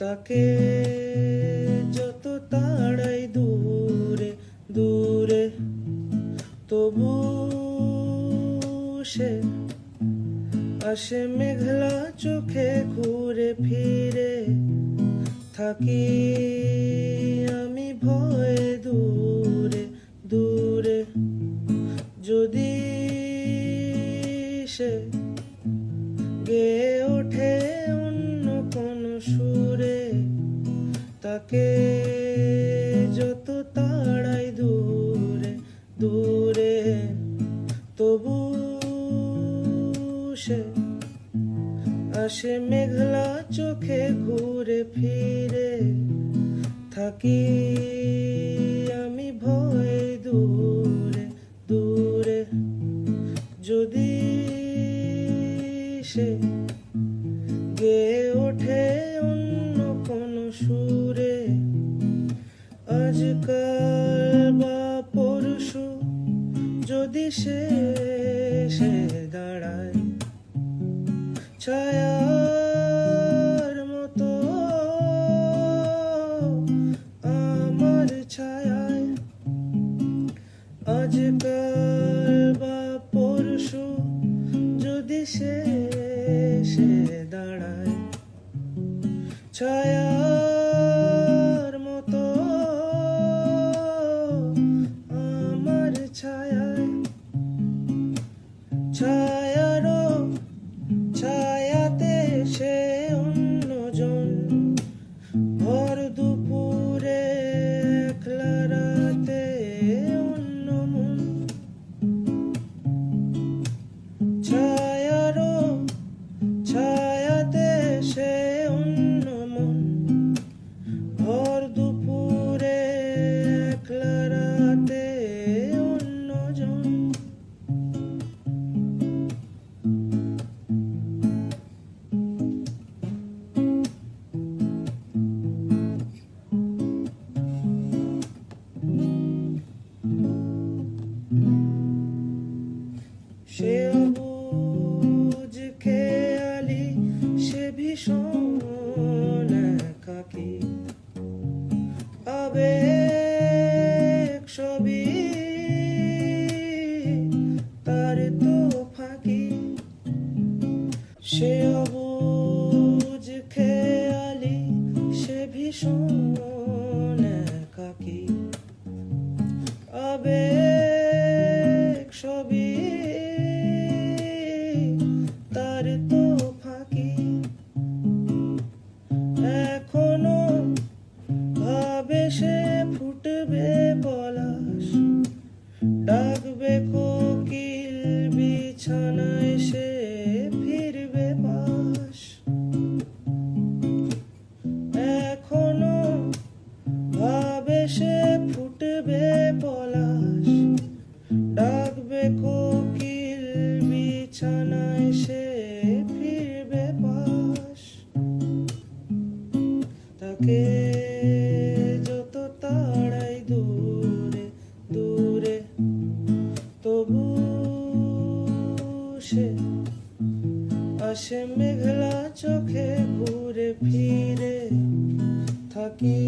তাকে যত তাড়াই দূরে দূরে, তবু সে আসে মেঘলা চোখে ঘুরে ফিরে। থাকি আমি ভয়ে দূরে দূরে। যদি সে সে আসে মেঘলা চোখে ঘুরে ফিরে। থাকি আমি ভয়ে দূরে দূরে। যদি সে গে ওঠে অন্য কোন সুরে, আজকাল বা পরশু যদি সে ছায়ার মতো। আমার ছায়ায় আজকাল বা পরশু যদি সে সে দাঁড়ায় ছায়ার সে অবুজ খেয়ালি সে তার তো ফাঁকি। সে ডাকবে কোকিল বিছানায় সে ফিরবে পাশ। এখনও ভাবে সে ফুটবে পলাশ। ডাকবে কোকিল বিছানায় সে আসে মেঘলা চোখে ঘুরে ফিরে থাকি।